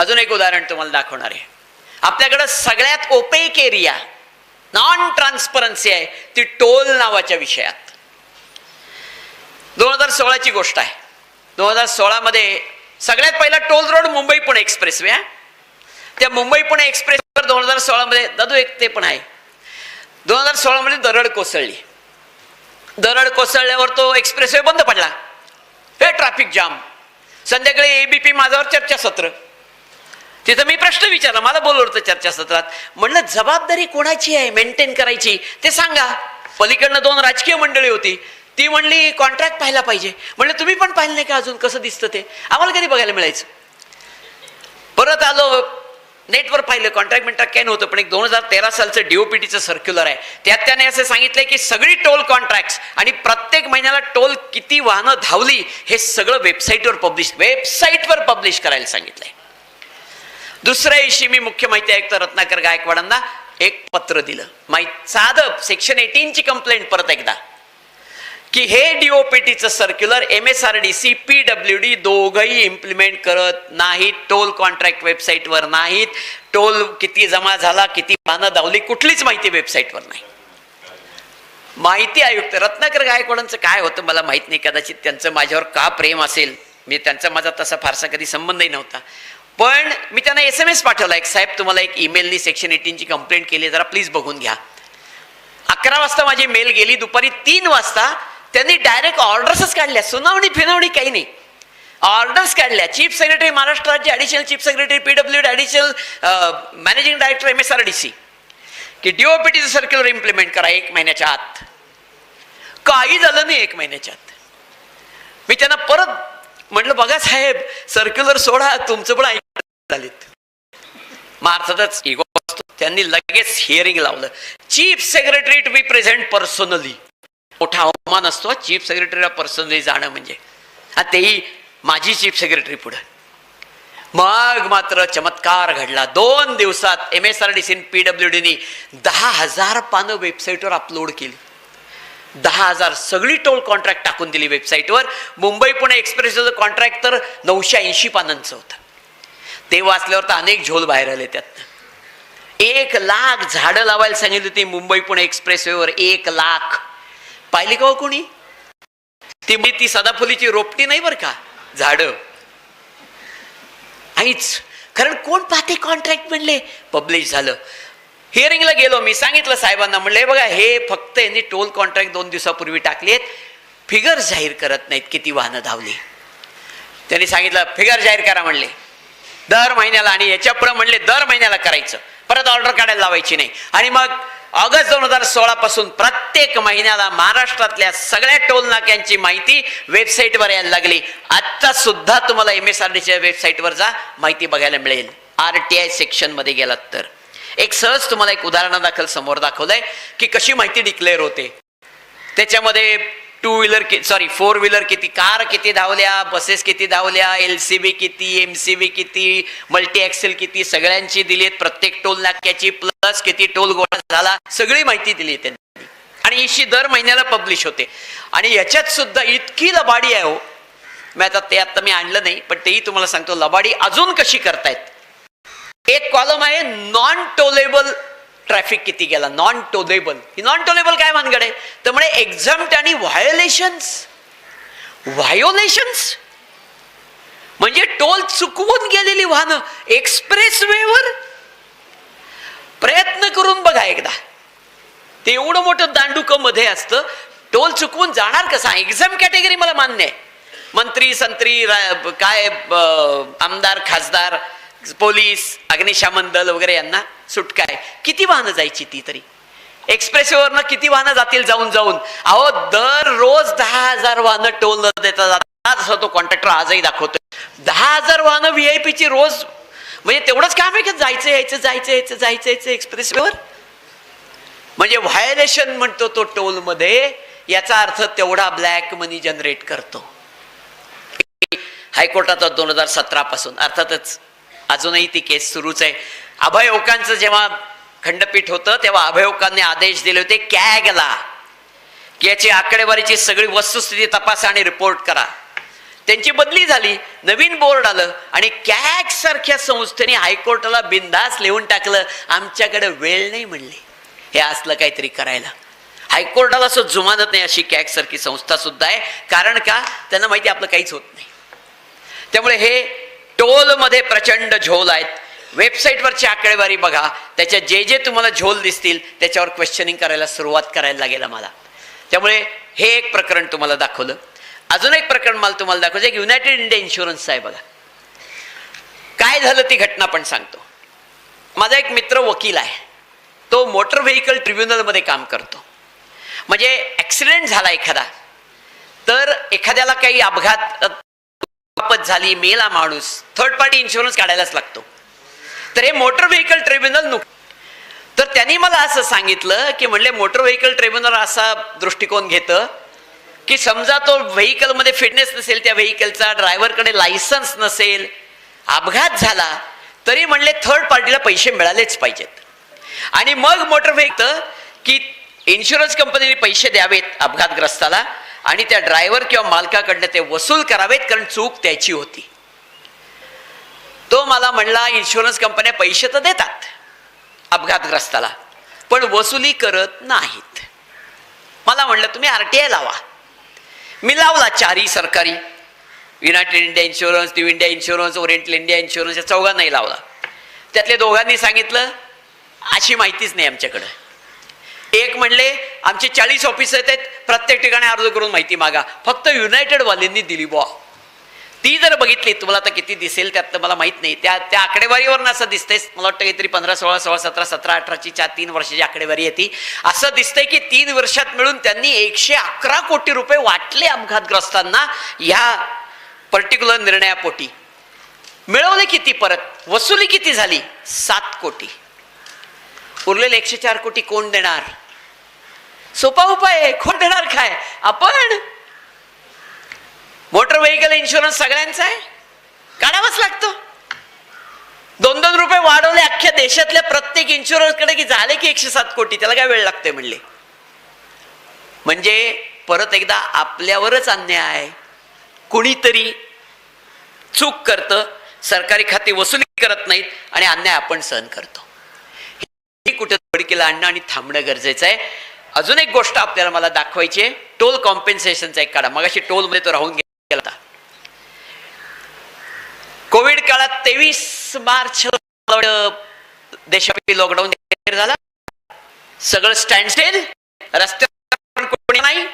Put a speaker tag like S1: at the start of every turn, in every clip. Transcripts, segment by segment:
S1: अजून एक उदाहरण तुम्हाला दाखवणार आहे. आपल्याकडं सगळ्यात ओपेक एरिया नॉन ट्रान्सपरन्सी आहे ती टोल नावाच्या विषयात. दोन हजार सोळाची गोष्ट आहे. दोन हजार सोळामध्ये सगळ्यात पहिला toll road Mumbai Pune express way त्या मुंबई पुणे एक्सप्रेसवर दोन हजार सोळामध्ये दादू एक ते पण आहे. दोन हजार सोळामध्ये दरड कोसळली. दरड कोसळल्यावर तो एक्सप्रेस वे बंद पडला. हे ट्रॅफिक जाम. संध्याकाळी एबीपी माझ्यावर चर्चासत्र. तिथं मी प्रश्न विचारला मला बोलवलं होतं चर्चासत्रात म्हणलं जबाबदारी कोणाची आहे मेंटेन करायची? ते सांगा. पलीकडनं दोन राजकीय मंडळी होती. ती म्हणली कॉन्ट्रॅक्ट पाहायला पाहिजे. म्हणलं तुम्ही पण पाहिलं नाही का अजून? कसं दिसतं ते? आम्हाला कधी बघायला मिळायचं. परत आलो नेटवर पाहिलं. कॉन्ट्रॅक्ट मिनटात काय नव्हतं पण एक दोन हजार तेरा सालचं डीओपीटीचं सर्क्युलर आहे. त्यात त्याने असं सांगितलंय की सगळी टोल कॉन्ट्रॅक्ट आणि प्रत्येक महिन्याला टोल किती वाहनं धावली हे सगळं वेबसाईटवर पब्लिश वेबसाईटवर पब्लिश करायला सांगितलंय. दुसऱ्या दिवशी मी मुख्य माहिती आयुक्त रत्नाकर गायकवाडांना एक पत्र दिलं. माहीत साधं सेक्शन एटीनची कंप्लेंट परत एकदा. की हे डीओपीटीचं circular M S R D C P W D दोघंही इम्प्लिमेंट करत नाहीत. टोल कॉन्ट्रॅक्ट वेबसाईटवर नाहीत. टोल किती जमा झाला किती पानं धावली कुठलीच माहिती वेबसाईटवर नाही. माहिती आयुक्त रत्नाकर गायकवाडांचं काय होतं मला माहीत नाही. कदाचित त्यांचं माझ्यावर का प्रेम असेल? मी त्यांचा माझा तसा फारसा कधी संबंधही नव्हता. पण मी त्यांना एस एम एस पाठवला. एक साहेब तुम्हाला एक ईमेलनी सेक्शन एटीनची कंप्लेंट केली जरा प्लीज बघून घ्या. अकरा वाजता माझी मेल गेली दुपारी तीन वाजता त्यांनी डायरेक्ट ऑर्डर्सच काढल्या. सुनावणी फिनावणी काही नाही. ऑर्डर्स काढल्या. चीफ सेक्रेटरी महाराष्ट्र राज्य additional chief secretary PW additional managing director M S R D C की डीओपीटीचं सर्क्युलर इम्प्लिमेंट करा एक महिन्याच्या आत. काही झालं नाही एक महिन्याच्या आत. मी त्यांना परत म्हटलं बघा साहेब सर्क्युलर सोडा तुमचं पण ऐकलं झालीत. मग अर्थातच इगो असतो. त्यांनी लगेच हिअरिंग लावलं. Chief secretary to be present personally मोठा अवमान असतो. चीफ सेक्रेटरीला पर्सनली जाणं म्हणजे. आणि तेही माझी चीफ सेक्रेटरी पुढं. मग मात्र चमत्कार घडला. दोन दिवसात M S R D C PW डीनी दहा हजार पानं वेबसाईटवर अपलोड केली. दहा हजार सगळी टोल कॉन्ट्रॅक्ट टाकून दिली वेबसाईटवर मुंबई पुणे एक्सप्रेसचं कॉन्ट्रॅक्ट तर नऊशे ऐंशी पानांचं होतं. ते वाचल्यावर तर अनेक झोल बाहेर आले त्यातनं एक लाख झाडं लावायला सांगितली होती मुंबई पुणे एक्सप्रेसवेवर एक लाख. पाहिली का हो कोणी? ती म्हणजे ती सदाफुलीची रोपटी नाही बरं का? झाडं. आईच. कारण कोण पाहते कॉन्ट्रॅक्ट म्हणले? पब्लिश झालं. हिअरिंगला गेलो मी सांगितलं साहेबांना म्हणले बघा हे फक्त यांनी टोल कॉन्ट्रॅक्ट दोन दिवसापूर्वी टाकले आहेत. फिगर जाहीर करत नाहीत किती वाहनं धावली. त्यांनी सांगितलं फिगर जाहीर करा म्हणले. दर महिन्याला आणि याच्यापुढे म्हणले दर महिन्याला करायचं. परत ऑर्डर काढायला लावायची नाही. आणि मग ऑगस्ट दोन हजार सोळा पासून प्रत्येक महिन्याला महाराष्ट्रातल्या सगळ्या टोल नाक्यांची माहिती वेबसाईटवर यायला लागली. आत्ता सुद्धा तुम्हाला एम एस आर डीच्या वेबसाईटवर जा माहिती बघायला मिळेल. आर टी आय सेक्शनमध्ये गेलात तर. एक सहज तुम्हाला एक उदाहरणादाखल समोर दाखवलंय की कशी माहिती डिक्लेअर होते. त्याच्यामध्ये टू व्हीलर कि सॉरी फोर व्हीलर किती कार किती धावल्या बसेस किती धावल्या एल सी बी किती एम सी बी किती मल्टी एक्सेल किती सगळ्यांची दिली आहेत प्रत्येक टोल नाक्याची प्लस किती टोल गोळा झाला सगळी माहिती दिली त्यांनी. आणि इशी दर महिन्याला पब्लिश होते. आणि याच्यात सुद्धा इतकी लबाडी आहे हो. मी आता ते आता मी आणलं नाही पण तेही तुम्हाला सांगतो लबाडी अजून कशी करतायत. एक कॉलम आहे नॉन टोलेबल ट्रॅफिक किती गेला? नॉन टोलेबल ही नॉन टोलेबल काय मानगड आहे? तर म्हणे एक्झम्प्ट आणि व्हायोलेशन्स व्हायोलेशन्स म्हणजे टोल चुकवून गेलेली वाहनं एक्सप्रेस वेवर प्रयत्न करून बघा एकदा. ते एवढं मोठं दांडुकमध्ये असतं टोल चुकवून जाणार कसा? एक्झाम कॅटेगरी मला मान्य आहे. मंत्री संत्री काय आमदार खासदार पोलीस अग्निशामन दल वगैरे यांना सुटका आहे. किती वाहनं जायची ती तरी? एक्सप्रेसवरनं किती वाहनं जातील जाऊन जाऊन? अहो दररोज दहा हजार वाहनं टोल न देता जातात असं तो कॉन्ट्रॅक्टर आजही दाखवतोय. दहा हजार वाहनं व्ही आय पीची रोज म्हणजे तेवढंच काम आहे की जायचं यायचं जायचं यायचं जायचं यायचं एक्सप्रेसवर म्हणजे व्हायलेशन म्हणतो तो टोलमध्ये याचा अर्थ तेवढा ब्लॅक मनी जनरेट करतो. हायकोर्टाचा दोन हजार सतरा पासून अर्थातच अजूनही ती केस सुरूच आहे. अभयओकांचं जेव्हा खंडपीठ होतं तेव्हा अभयओकांनी आदेश दिले होते कॅगला की याची आकडेवारीची सगळी वस्तुस्थिती तपासा आणि रिपोर्ट करा. त्यांची बदली झाली. नवीन बोर्ड आलं आणि कॅग सारख्या संस्थेने हायकोर्टाला बिंदास लिहून टाकलं. आमच्याकडे वेळ नाही म्हणली. हे असलं काहीतरी करायला. हायकोर्टाला असं जुमानत नाही अशी कॅग सारखी संस्था सुद्धा आहे. कारण का? त्यांना माहिती आपलं काहीच होत नाही. त्यामुळे हे टोलमध्ये प्रचंड झोल आहेत. वेबसाईटवरची आकडेवारी बघा. त्याच्यात जे जे तुम्हाला झोल दिसतील त्याच्यावर क्वेश्चनिंग करायला सुरुवात करायला लागेल आम्हाला. त्यामुळे हे एक प्रकरण तुम्हाला दाखवलं. अजून एक प्रकरण मला तुम्हाला दाखवलं. एक युनायटेड इंडिया इन्शुरन्स आहे बघा. काय झालं ती घटना पण सांगतो. माझा एक मित्र वकील आहे. तो मोटर व्हेकल ट्रिब्युनलमध्ये काम करतो. म्हणजे ॲक्सिडेंट झाला एखादा. तर एखाद्याला काही अपघात दुखापत झाली मेला माणूस थर्ड पार्टी इन्शुरन्स काढायलाच लागतो. तर हे मोटर व्हेकल ट्रिब्युनल नुक तर त्यांनी मला असं सांगितलं की म्हणले मोटर व्हेकल ट्रिब्युनल असा दृष्टिकोन घेतं की समजा तो व्हेकलमध्ये फिटनेस नसेल त्या व्हेकलचा ड्रायव्हरकडे लायसन्स नसेल अपघात झाला तरी म्हणले थर्ड पार्टीला पैसे मिळालेच पाहिजेत. आणि मग मोटर व्हेकल की इन्शुरन्स कंपनीने पैसे द्यावेत अपघातग्रस्ताला आणि त्या ड्रायव्हर किंवा मालकाकडनं ते वसूल करावेत कारण चूक त्याची होती. तो मला म्हणला इन्शुरन्स कंपन्या पैसे तर देतात अपघातग्रस्ताला पण वसुली करत नाहीत. मला म्हणलं तुम्ही आर टी आय लावा. मी लावला चारही सरकारी. United India Insurance New India Insurance Oriental India Insurance या चौघांनाही लावला. त्यातल्या दोघांनी सांगितलं अशी माहितीच नाही आमच्याकडं. एक म्हणले आमचे चाळीस ऑफिस आहेत प्रत्येक ठिकाणी अर्ज करून माहिती मागा. फक्त युनायटेडवाल्यांनी दिली बुवा. ती जर बघितली तुम्हाला आता किती दिसेल त्यात मला माहीत नाही. त्या त्या आकडेवारीवर असं दिसतंय मला वाटतं काहीतरी पंधरा सोळा सोळा सतरा सतरा अठराची चार तीन वर्षाची आकडेवारी येते असं दिसतंय की तीन वर्षात मिळून त्यांनी एकशे अकरा कोटी रुपये वाटले अपघातग्रस्तांना ह्या पर्टिक्युलर निर्णयापोटी. मिळवले किती परत? वसुली किती झाली? सात कोटी. उरलेले एकशे चार कोटी कोण देणार? सोपा उपाय आहे कोण देणार काय? आपण. मोटर व्हेकल इन्शुरन्स सगळ्यांचा आहे? काढावाच लागतो. दोन दोन रुपये वाढवले अख्ख्या देशातल्या प्रत्येक इन्शुरन्सकडे की झाले की एकशे सात कोटी? त्याला काय वेळ लागतोय म्हणले? म्हणजे परत एकदा आपल्यावरच अन्याय. आहे कुणीतरी चूक करतं सरकारी खाती वसुली करत नाहीत आणि अन्याय आपण सहन करतो. कुठे धडकीला आणणं आणि थांबणं गरजेचं आहे. अजून एक गोष्ट आपल्याला मला दाखवायची आहे. टोल कॉम्पेन्सेशनचा एक काढा. मगाशी टोलमध्ये तो राहून गेला होता. कोविड काळात तेवीस मार्च देशव्यापी लॉकडाऊन झाला. सगळं स्टँडस्टेल रस्त्यावर कोणी नाही.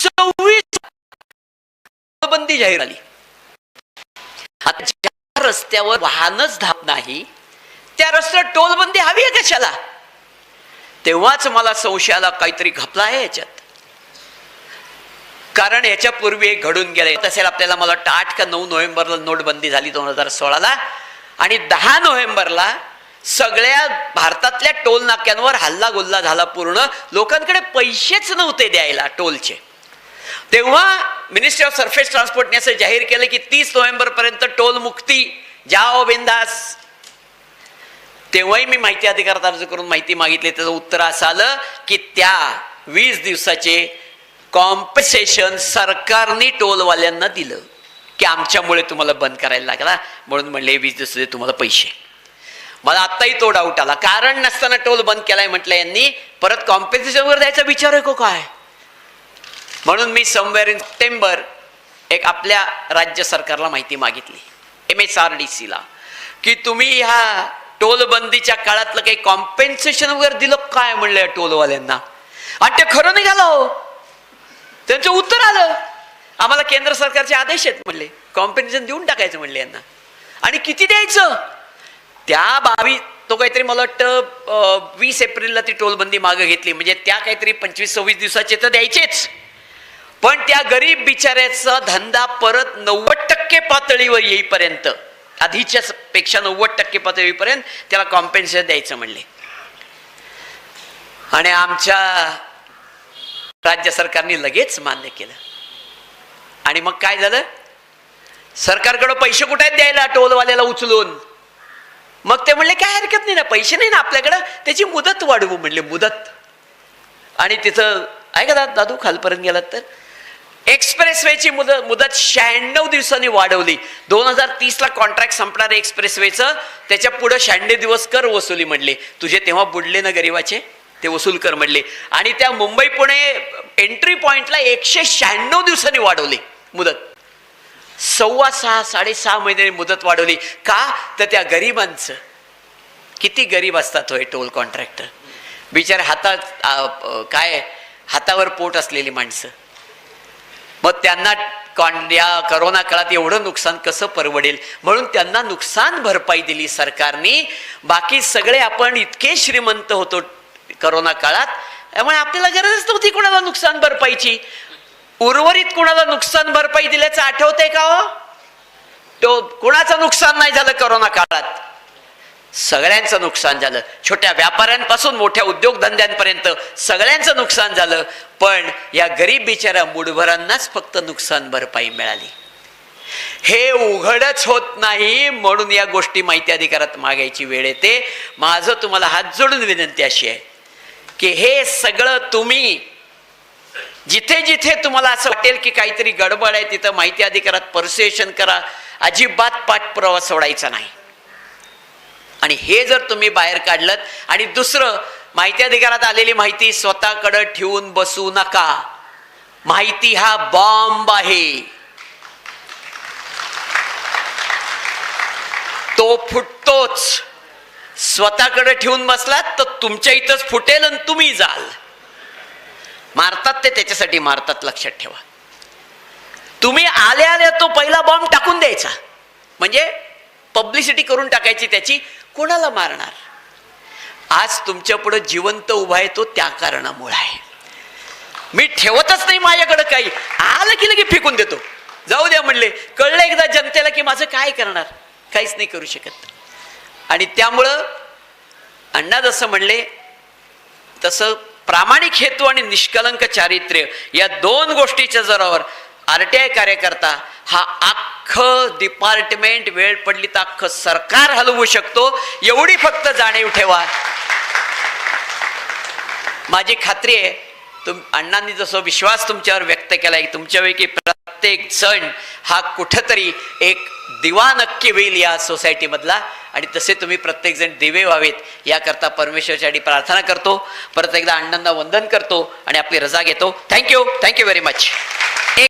S1: चोवीस बंदी जाहीर आली आता रस्त्यावर वाहनच धाप नाही त्या रस्त्यात टोलबंदी हवी आहे कशाला तेव्हाच मला संशयाला काहीतरी घपला आहे याच्यात. कारण याच्यापूर्वी एक घडून गेले. तसेल आपल्याला मला वाटतं आठ का नऊ नोव्हेंबरला नोटबंदी झाली दोन हजार सोळाला. आणि दहा नोव्हेंबरला सगळ्या भारतातल्या टोल नाक्यांवर हल्ला गुल्ला झाला पूर्ण. लोकांकडे पैसेच नव्हते द्यायला टोलचे. तेव्हा मिनिस्ट्री ऑफ सरफेस ट्रान्सपोर्टने असं जाहीर केलं की तीस नोव्हेंबरपर्यंत टोल मुक्ती. जाओ बिंदास. तेव्हाही मी माहिती अधिकारात अर्ज करून माहिती मागितली. त्याचं उत्तर असं आलं की त्या वीस दिवसाचे कॉम्पन्सेशन सरकारने टोलवाल्यांना दिलं. की आमच्यामुळे तुम्हाला बंद करायला लागला. म्हणून म्हणले वीस दिवसाचे तुम्हाला पैसे. मला आत्ताही तो डाऊट आला. कारण नसताना टोल बंद केलाय म्हटलं यांनी. परत कॉम्पेन्सेशनवर द्यायचा विचार आहे को काय? म्हणून मी समवेअर इन सप्टेंबर एक आपल्या राज्य सरकारला माहिती मागितली. एम एस आर डी सीला की तुम्ही ह्या टोलबंदीच्या काळातलं काही कॉम्पेन्सेशन वगैरे दिलं काय म्हणलं या टोलवाल्यांना? आणि ते खरं निघालं हो. त्यांचं उत्तर आलं. आम्हाला केंद्र सरकारचे आदेश आहेत म्हणले. कॉम्पेन्सेशन देऊन टाकायचं म्हणले यांना. आणि किती द्यायचं? त्या बावीस तो काहीतरी मला वाटतं वीस एप्रिलला ती टोलबंदी मागं घेतली. म्हणजे त्या काहीतरी पंचवीस सव्वीस दिवसाचे तर द्यायचेच. पण त्या गरीब बिचाऱ्याचा धंदा परत नव्वद टक्के पातळीवर येईपर्यंत आधीच्या पेक्षा नव्वद टक्के पातळीपर्यंत त्याला कॉम्पेन्सेशन द्यायचं म्हणले. आणि आमच्या राज्य सरकारने लगेच मान्य केलं. आणि मग काय झालं? सरकारकडं पैसे कुठे आहेत द्यायला? टोलवाल्याला उचलून. मग ते म्हणले काय हरकत नाही ना पैसे नाही ना आपल्याकडं. त्याची मुदत वाढवू म्हणले मुदत. आणि तिथं आहे का दादू खालपर्यंत गेलात तर? एक्सप्रेसवेची मुदत मुदत शहाण्णव दिवसांनी वाढवली. दोन हजार तीसला कॉन्ट्रॅक्ट संपणारे एक्सप्रेसवेचं त्याच्या पुढं शहाण्णव दिवस कर वसुली म्हणले. तुझे तेव्हा बुडले ना गरिबाचे? ते वसूल कर म्हणले. आणि त्या मुंबई पुणे एंट्री पॉइंटला एकशे शहाण्णव दिवसांनी वाढवली मुदत. सव्वा सहा साडेसहा महिन्यांनी मुदत वाढवली. का? तर त्या गरिबांचं. किती गरीब असतात होय टोल कॉन्ट्रॅक्टर. बिचारे हातात काय? हातावर पोट असलेली माणसं. मग त्यांना कॉन या करोना काळात एवढं नुकसान कसं परवडेल? म्हणून त्यांना नुकसान भरपाई दिली सरकारने. बाकी सगळे आपण इतके श्रीमंत होतो करोना काळात त्यामुळे आपल्याला गरजच नव्हती कोणाला नुकसान भरपाईची. उर्वरित कोणाला नुकसान भरपाई दिल्याचं आठवतंय का हो? तो कोणाचं नुकसान नाही झालं करोना काळात? सगळ्यांचं नुकसान झालं. छोट्या व्यापाऱ्यांपासून मोठ्या उद्योगधंद्यांपर्यंत सगळ्यांचं नुकसान झालं. पण या गरीब बिचाऱ्या मुडभरांनाच फक्त नुकसान भरपाई मिळाली. हे उघडच होत नाही म्हणून या गोष्टी माहिती अधिकारात मागायची वेळ येते. माझं तुम्हाला हात जोडून विनंती अशी आहे की हे सगळं तुम्ही जिथे जिथे तुम्हाला असं वाटेल की काहीतरी गडबड आहे तिथं माहिती अधिकारात परसुएशन करा. अजिबात पाठपुरावा सोडायचा नाही. आणि हे जर तुम्ही बाहेर काढलं आणि दुसरं माहिती अधिकारात आलेली माहिती स्वतःकडं ठेवून बसू नका. माहिती हा बॉम्ब आहे. तो फुटतोच. स्वतःकडे ठेवून बसलात तर तुमच्या इथंच फुटेल आणि तुम्ही जाल. मारतात ते त्याच्यासाठी मारतात लक्षात ठेवा. तुम्ही आल्या आल्या तो पहिला बॉम्ब टाकून द्यायचा. म्हणजे पब्लिसिटी करून टाकायची त्याची. कोणाला मारणार? आज तुमच्यापुढे जिवंत उभा आहे तो त्या कारणामुळे आहे. मी ठेवतच नाही माझ्याकडे काही. आलं की लगे फेकून देतो. जाऊ द्या म्हणले. कळलं एकदा जनतेला की माझं काय करणार? काहीच नाही करू शकत. आणि त्यामुळं अण्णा जसं म्हणले तसं प्रामाणिक हेतू आणि निष्कलंक चारित्र्य या दोन गोष्टीच्या जोरावर आर टी आय कार्यकर्ता हा अख्खं डिपार्टमेंट वेळ पडली तर अख्खं सरकार हलवू शकतो. एवढी फक्त जाणीव ठेवा. माझी खात्री आहे तुम अण्णांनी जसं विश्वास तुमच्यावर व्यक्त केला आहे तुमच्यापैकी प्रत्येक जण हा कुठंतरी एक दिवा नक्की होईल या सोसायटीमधला आणि तसे तुम्ही प्रत्येकजण दिवे व्हावेत याकरता परमेश्वरसाठी प्रार्थना करतो. परत एकदा अण्णांना वंदन करतो आणि आपली रजा घेतो. Thank you thank you very much